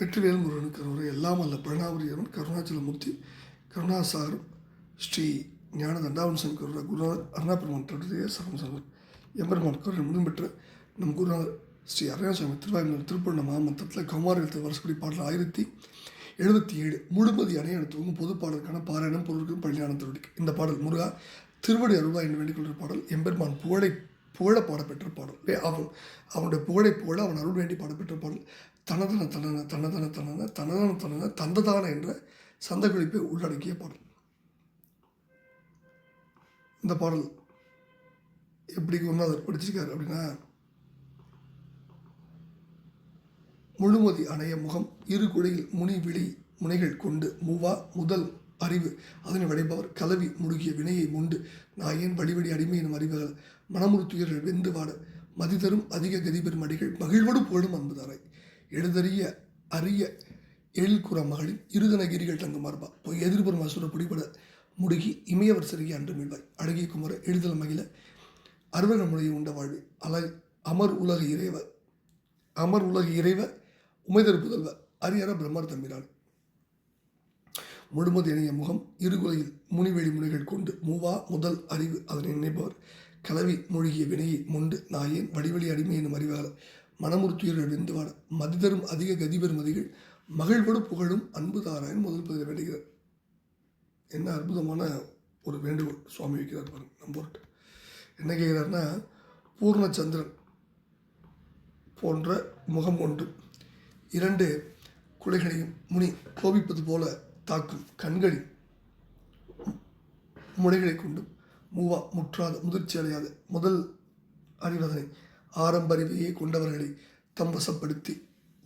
வெற்றிவேல் முருகன் ஒரு எல்லாம் அல்ல. பிரணாபுரியவன் கருணாச்சலமூர்த்தி கருணாசாகரம் ஸ்ரீ ஞான தண்டாவன் சங்கர் குருநாதர் அருணாபெருமான் தொடர்ச்சிய சரணம் சரணம் எம்பெருமான் கருணை முன்பெற்ற நம் குருநாதர் ஸ்ரீ அருணாசாமி திருவாயூர் திருப்பண்ண மாமந்தத்தில் கௌமாரத்தில் வரஸ்படி பாடல் ஆயிரத்தி எழுபத்தி ஏழு முழுமதி அணையத்துவங்கும் பொது பாடலுக்கான பாராயணம் பொருட்கள் பள்ளியானத்தோடு இந்த பாடல் முருகா திருவடி அருளா என்று வேண்டிக்கொள்கிற பாடல் எம்பெருமான் புகழை புகழ பாடப்பெற்ற பாடல் அவன் அவனுடைய புகழை புகழ அவன் அருள் வேண்டி பாடப்பெற்ற பாடல் தனதன தனன தனதன தனன தனதன தனன தந்ததான என்ற சந்த குறிப்பை உள்ளடக்கிய பாடல் இந்த பாடல் எப்படி குருநாதர் படிச்சிருக்காரு அப்படின்னா முழுமதி அணைய முகம் இரு குடையில் முனி விழி முனைகள் கொண்டு மூவா முதல் அறிவு அதனை வடைபவர் கலவி முழுகிய வினையை உண்டு. நாயேன் வழிவடி அடிமை எனும் அறிவுகள் மனமுறுத்துயர்கள் வெந்து வாட மதிதரும் அதிக கதிபெறும் அடிகள் மகிழ்வோடு புகழும் அன்புதாரை. எழுதறிய அரிய எழில்குற மகளின் இருதனகிரிகள் தங்கும் மார்பா போய் எதிர்புறம் அசுர பிடிபட முடுகி இமையவர் சிறுகி அன்று மீள்வாய். அழகிய குமர எழுதல் மகிழ அறுவக முறையை உண்ட வாழ்வு. அல அமர் உலக இறைவ அமர் உலக இறைவ உமைதர் புதல்வ அரியற பிரம்மர் தம்பிரான் முழுமது இணைய முகம் இருகுலையில் முனிவெளி முனைகள் கொண்டு மூவா முதல் அறிவு அதனை நினைப்பவர். கலவி மூழ்கிய வினையை முண்டு நாயேன் வடிவெளி அடிமை என்னும் அறிவாளர். மனமுறுத்துயர்கள் மதி மதிதரும் அதிக கதிபெறும் மதிகள் மகிழ்வோடு புகழும் அன்பு தாராயன் முதல் பதில் வேண்டுகிறார். என்ன அற்புதமான ஒரு வேண்டுகோள் சுவாமி வைக்கிறார் பாருங்க நம்பர்கிட்ட என்ன கேட்குறாருன்னா பூர்ணச்சந்திரன் போன்ற முகம் ஒன்று இரண்டு குலைகளையும் முனி கோபிப்பது போல தாக்கும் கண்களின் முனைகளை கொண்டும் மூவா முற்றாத முதிர்ச்சி அடையாத முதல் அறிவதனை ஆரம்பறிவையை கொண்டவர்களை தம் வசப்படுத்தி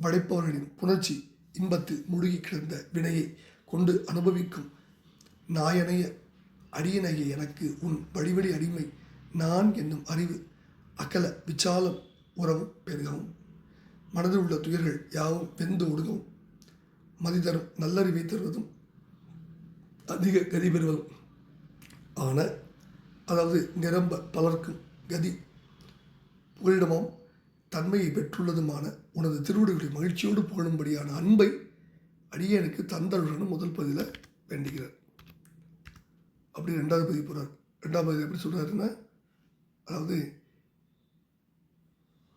படைப்பவர்களின் புணர்ச்சி இன்பத்தில் முழுகி கிடந்த வினையை கொண்டு அனுபவிக்கும் நாயனைய அடியனைய எனக்கு உன் வழிவழி அடிமை நான் என்னும் அறிவு அகல விசாலம் உறவும் பெருகவும். மனதில் உள்ள துயர்கள் யாவும் வெந்து ஒடுங்கவும். மதிதரும் நல்லறிவை தருவதும் அதிக கதி பெறுவதும் ஆன அதாவது நிரம்ப பலர்க்கும் கதி புகலிடமும் தன்மையை பெற்றுள்ளதுமான உனது திருவிடுகளை மகிழ்ச்சியோடு புகழும்படியான அன்பை அடியனுக்கு தந்தருடன் முதல் பதில வேண்டுகிறார். அப்படி ரெண்டாவது பதிவு போகிறார் ரெண்டாவது பதிவு எப்படி சொல்கிறாருன்னா அதாவது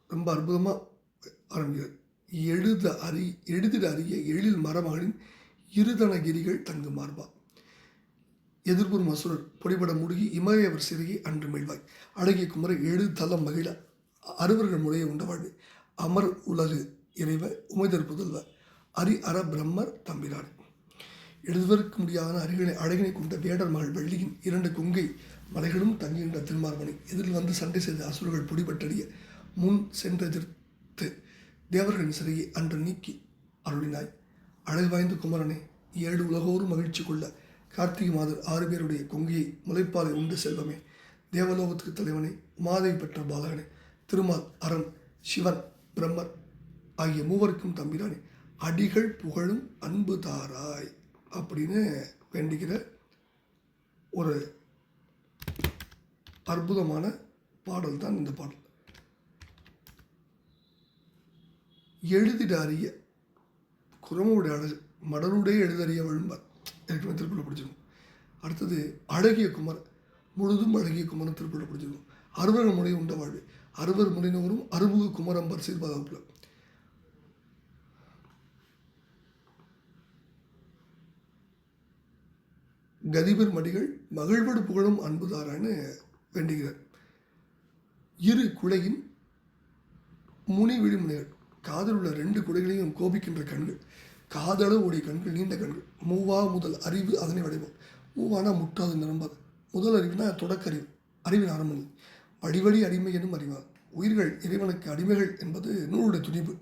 ரொம்ப அற்புதமாக ஆரம்பிக்கிறார். எழுத அறி எழுதிட அறிய எழில் மரமகளின் இருதனகிரிகள் தங்கு மார்பா எதிர்பூர் மசூரர் பொடிபட முடுகி இமயவர் சிறுகி அன்று மெழ்வாய் அழகிய குமர எழு தலம் மகிழ அறுவர்கள் முறையை உண்டவாழ்வு அமர் உலகு இறைவ உமைதர் புதல்வ அரி அற பிரம்மர் தம்பிரான். எழுதுவதற்கு முடியாத அருகினை அழகினை கொண்ட வேடர் மகள் வெள்ளியின் இரண்டு கொங்கை மலைகளும் தங்குகின்ற திருமார்மணி எதிரில் வந்து சண்டை செய்த அசுரர்கள் பொடிபட்டறிய முன் சென்றெதிர்த்து தேவர்களின் சிறையை அன்று நீக்கி அருளினாய். அழகு வாய்ந்த குமரனே ஏழு உலகோரும் மகிழ்ச்சி கொள்ள கார்த்திகை மாதர் ஆறு பேருடைய கொங்கையை முளைப்பாலை உண்டு செல்வமே. தேவலோகத்துக்கு தலைவனே மாதவி பெற்ற பாலகனே திருமால் அரண் சிவன் பிரம்மர் ஆகிய மூவருக்கும் தம்பிதானே. அடிகள் புகழும் அன்பு தாராய் அப்படின்னு வேண்டிக்கிற ஒரு அற்புதமான பாடல் தான் இந்த பாடல். எழுதிட அறிய குரமுடைய அழகு மடலுடைய எழுதறிய விழும்பார். ஏற்கனவே திருக்குறள் படிச்சிருக்கும். அடுத்தது அழகிய குமர் முழுதும் அழகிய குமரன் திருக்குறள் படிச்சிருக்கும். அறுவர்கள் முறை உண்ட வாழ்வு. அறுவர் முறையினவரும் அறுபுகு குமரம்பர் சீர்பாதாப்பில் கதிபர் மடிகள் மகிழ்வடு புகழும் அன்புதாரான்னு வேண்டுகிறார். இரு குலையின் முனி விழிமுனைகள் காதல் உள்ள ரெண்டு குடைகளையும் கோபிக்கின்ற கண்கள். காதளவு உடைய கண்கள் நீண்ட கண்கள். மூவா முதல் அறிவு அதனை வடிவம். மூவானா முட்டாது நிரம்பாது. முதல் அறிவுனா தொடக்கறிவு அறிவின் ஆரம்பம் வடிவடி அடிமை எனும் அறிவார் உயிர்கள் இறைவனுக்கு அடிமைகள் என்பது நூலுடைய துணிவு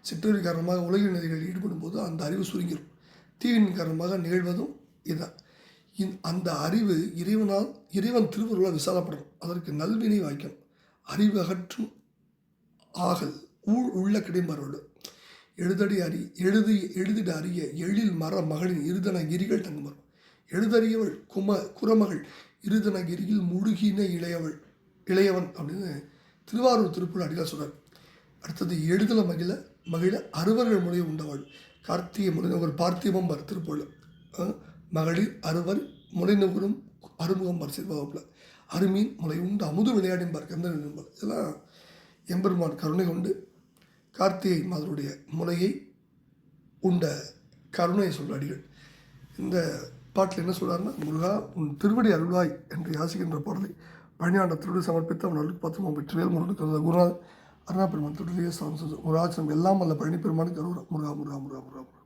சிற்றறி காரணமாக உலகின் நதிகள் ஈடுபடும் போது அந்த அறிவு சுருங்கிடும் தீவின் காரணமாக நிகழ்வதும் இதுதான். இந் அந்த அறிவு இறைவனால் இறைவன் திருவருளால் விசாலப்படும் அதற்கு நல்வினை வாய்க்கும் அறிவு அகற்றும் ஆகல் ஊழ் உள்ள கிடைமருள் எழுதடி அறி எழுதி எழுதிட அறிய எழில் மர மகளின் இருதன கிரிகள் தங்குமரும் எழுதறியவள் கும குரமகள் இருதன கிரியில் முழுகின இளையவள் இளையவன் அப்படின்னு திருவாரூர் திருப்பூர் அடிகள் சொல்கிறார் அடுத்தது எழுதல மகிழ மகிழ அறுவர்கள் முறையை உண்டவாள். கார்த்திகை முறை ஒரு பார்த்திபம் பர் திருப்பொருள் மகளிர் அறுவர் முளைநுகரும் அறுமுகம் பர் சிறுவகுப்பில் அருமீன் முளை உண்டு அமுது விளையாடின்பார் கந்தன் என்பார் இதெல்லாம் எம்பெருமான் கருணை கொண்டு கார்த்திகை மாதருடைய முளையை உண்ட கருணையை சொல்கிற அடிகள். இந்த பாட்டில் என்ன சொல்கிறாருன்னா முருகா உன் திருவடி அருள்வாய் என்று யாசிக்கின்ற பாடலை பழனியாண்ட திருவடி சமர்ப்பித்து அவன் அருள் பத்திரமும் வெற்றிவேல் முருகனுக்கு குருநாதர் அருணா பெருமான் திருடியே முருகாச்சனம் எல்லாம் அல்ல பழனி பெருமானுக்கு அருள். முருகா முருகா முருகா முருகா முருகா.